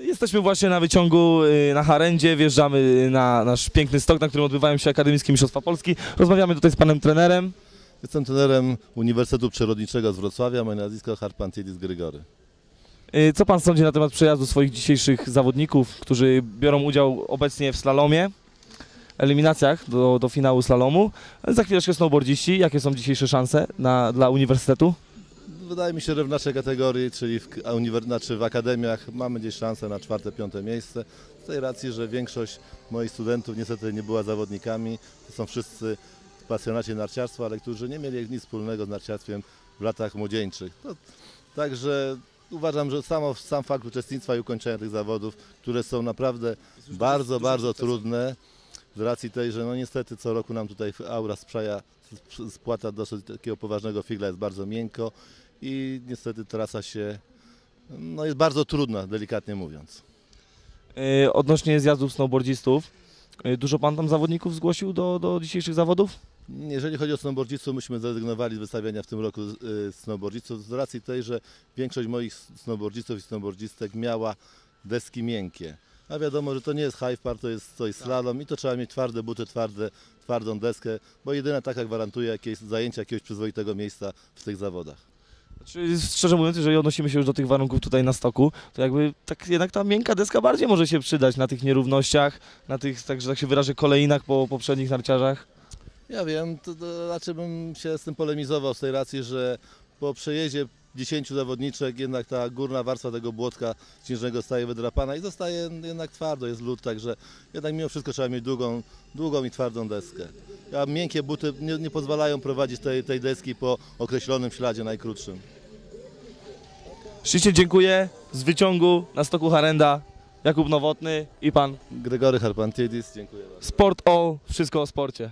Jesteśmy właśnie na wyciągu y, na Harendzie, wjeżdżamy na nasz piękny stok, na którym odbywają się Akademickie Mistrzostwa Polski. Rozmawiamy tutaj z panem trenerem. Jestem trenerem Uniwersytetu Przyrodniczego z Wrocławia, moje nazwisko Harpantidis Grygory. Y, Co pan sądzi na temat przejazdu swoich dzisiejszych zawodników, którzy biorą udział obecnie w slalomie, eliminacjach do, do finału slalomu? Za chwileczkę snowboardziści. Jakie są dzisiejsze szanse na, dla uniwersytetu? Wydaje mi się, że w naszej kategorii, czyli w, znaczy w akademiach mamy gdzieś szansę na czwarte, piąte miejsce. Z tej racji, że większość moich studentów niestety nie była zawodnikami. To są wszyscy pasjonaci narciarstwa, ale którzy nie mieli nic wspólnego z narciarstwem w latach młodzieńczych. To, także uważam, że samo, sam fakt uczestnictwa i ukończenia tych zawodów, które są naprawdę bardzo, bardzo trudne, z racji tej, że no niestety co roku nam tutaj aura sprzyja, sp- spłata dosyć takiego poważnego figla jest bardzo miękko i niestety trasa się no jest bardzo trudna, delikatnie mówiąc. Y, Odnośnie zjazdów snowboardzistów, y, dużo pan tam zawodników zgłosił do, do dzisiejszych zawodów? Jeżeli chodzi o snowboardzistów, myśmy zrezygnowali z wystawiania w tym roku y, snowboardzistów z racji tej, że większość moich snowboardzistów i snowboardzistek miała deski miękkie. A wiadomo, że to nie jest high par, to jest, jest slalom i to trzeba mieć twarde buty, twarde, twardą deskę, bo jedyna taka gwarantuje jakieś zajęcie jakiegoś przyzwoitego miejsca w tych zawodach. Szczerze mówiąc, jeżeli odnosimy się już do tych warunków tutaj na stoku, to jakby tak jednak ta miękka deska bardziej może się przydać na tych nierównościach, na tych, tak, że tak się wyrażę, kolejnach po poprzednich narciarzach. Ja wiem, to, to raczej bym się z tym polemizował z tej racji, że po przejeździe 10 zawodniczek jednak ta górna warstwa tego błotka śnieżnego staje wydrapana i zostaje jednak twardo, jest lód, także jednak mimo wszystko trzeba mieć długą, długą i twardą deskę. A miękkie buty nie, nie pozwalają prowadzić tej, tej deski po określonym śladzie najkrótszym. Ślicznie dziękuję z wyciągu na stoku Harenda, Jakub Nowotny i pan Gregory Harpantidis, dziękuję bardzo. Sport All, wszystko o sporcie.